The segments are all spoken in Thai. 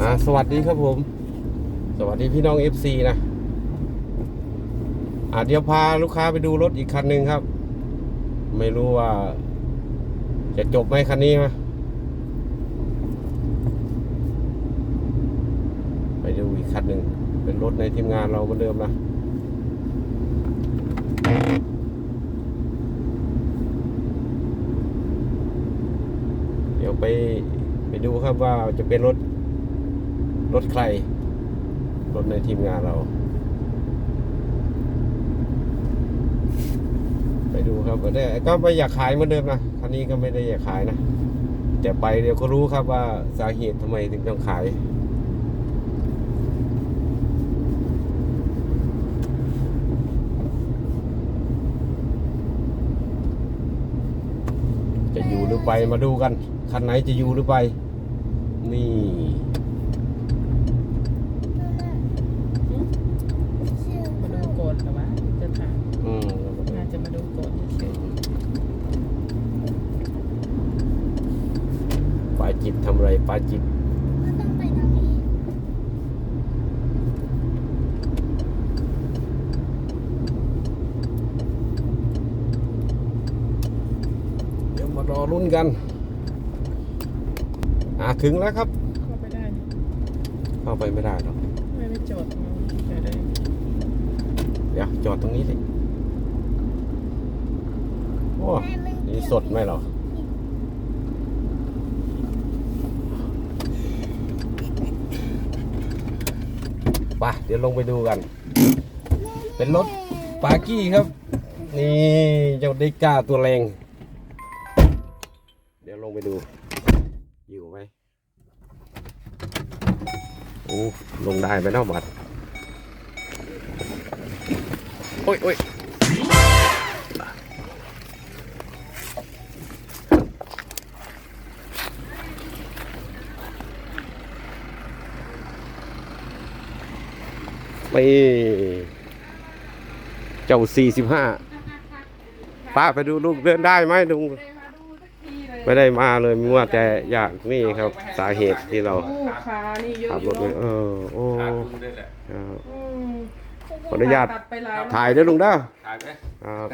อ่าสวัสดีครับผม สวัสดีพี่น้อง FC นะอ่าเดี๋ยวพาลูกค้าไปดูรถอีกคันหนึ่งครับ ไม่รู้ว่า จะจบไหมคันนี้ไหมไปดูอีกคันหนึ่งเป็นรถในทีมงานเราเหมือนเดิมนะเดี๋ยวไปไปดูครับว่าจะเป็นรถ รถใคร รถในทีมงานเรา ไปดูครับก็ได้ก็ไม่อยากขายเหมือนเดิมนะคันนี้ก็ไม่ได้อยากขายนะแต่ไปเดี๋ยวก็รู้ครับว่าสาเหตุทำไมถึงต้องขายจะอยู่หรือไปมาดูกัน คันไหนจะอยู่หรือไป นี่ มาดูโกนแต่ว่าจะถาม อืม น่าจะมาดูโกนเฉย ปลาจิบทำอะไรปลาจิบเดี๋ยวมารอรุ่นกัน อ่าถึงแล้วครับๆเข้าไปได้นี่เข้าไปไม่ได้หรอกไม่ไม่จอดตรงนั้นเดี๋ยวได้เดี๋ยวจอดตรงนี้เลยโอ้นี่สดไหมเหรอ ไปเดี๋ยวลงไปดูกัน เป็นรถปากี้ครับ นี่เจ้าเด็กก้าตัวแรง เดี๋ยวลงไปดู อยู่ไหมโอ้ลงได้ไหมเนาะบัดโอ้ยโอ้ย ไปเจ้าสี่สิบห้าป้าไปดูลูกเดินได้ไหมลุงไม่ได้มาเลยมัวแต่อยากนี่ครับ สาเหตุที่เราโอ้ขานี่เยอะขับอรยู่ถไม่เนาะเออโอ้หาดูได้แหละครับอืมขออนุญาตตัดไปหลายถ่ายด้วยลุงเด้อถ่ายไหมครับ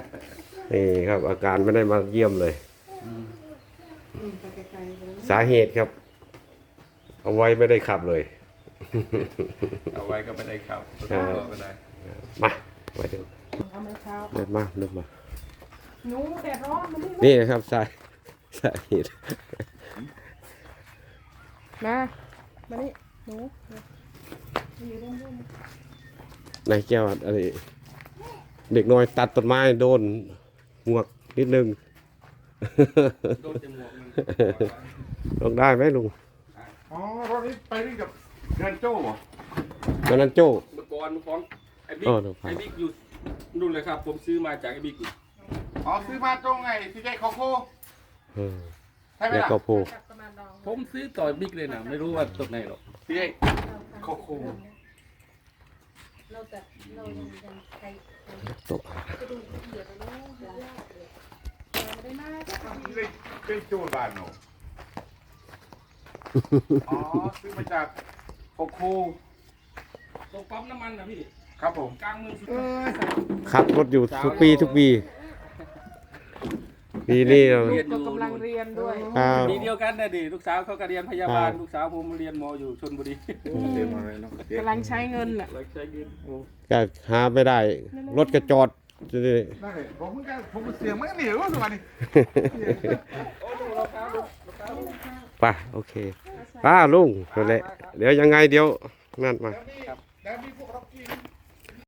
นี่ครับ อาการไม่ได้มาเยี่ยมเลยอืมไปไกลๆเลยสาเหตุครับ เอาไว้ไม่ได้ขับเลย เอาไว้ก็ไม่ได้ครับครับก็ได้มาไว้ดูเอาไม้เท้าเดินมาเดินมาหนูแดดร้อนมันนี่นี่นะครับสาสาเหตุมามานี่หนูมาอยู่ร่มในแก้วอะไรเด็กน้อยตัดต้นไม้โดนหมวกนิดนึงโดนจมูกมันลงได้ไหมลุงอ๋อรถนี้ไปนี่กับ เดือนโจ้เหรอวันนั้นโจ้ เมื่อก่อนเมื่อก่อนไอ้บิ๊กเออเดี๋ยวครับไอ้บิ๊กอยู่นู่นเลยครับ ผมซื้อมาจากไอ้บิ๊กอ๋อซื้อมาตรงไงที่ใจคอโคเออใช่ไหมแล้วล่ะก็โพๆจับประมาณดองผมซื้อต่อไอ้บิ๊กเลยนะไม่รู้ว่าตรงไหนหรอกที่ใจคอโคเราแต่เรายังยังใครโต๊ะจะดูเดี๋ยวเราเดี๋ยวเราเดี๋ยวไม่ได้มาจ้ะที่ใจเป็นโจ้บ้านหนูอ๋อซื้อมาจาก คอโคตรงปั๊มน้ำมันนะพี่ ครับผม กลางเมืองสุดเออขับรถอยู่ทุกปีทุกปีปีนี้เราลูกก็กำลังเรียนด้วยอ้าวปีเดียวกันนะดิลูกสาวเขาก็เรียนพยาบาลครับลูกสาวผมเรียนหมออยู่ชลบุรีเรียนมาเลยเนาะกำลังใช้เงินน่ะเลยใช้เงินโอ้ก็หาไม่ได้ รถกระจอดจะได้ได้ผมเพิ่งจะผมเสียงมันก็เหนียวสวัสดีโอ้ดูรองเท้าดูรองเท้าดูป่ะโอเค อ่าลุงนั่นแหละเดี๋ยวยังไงเดี๋ยวนั่นมา แล้วนี่แล้วมีพวกร็อกกี้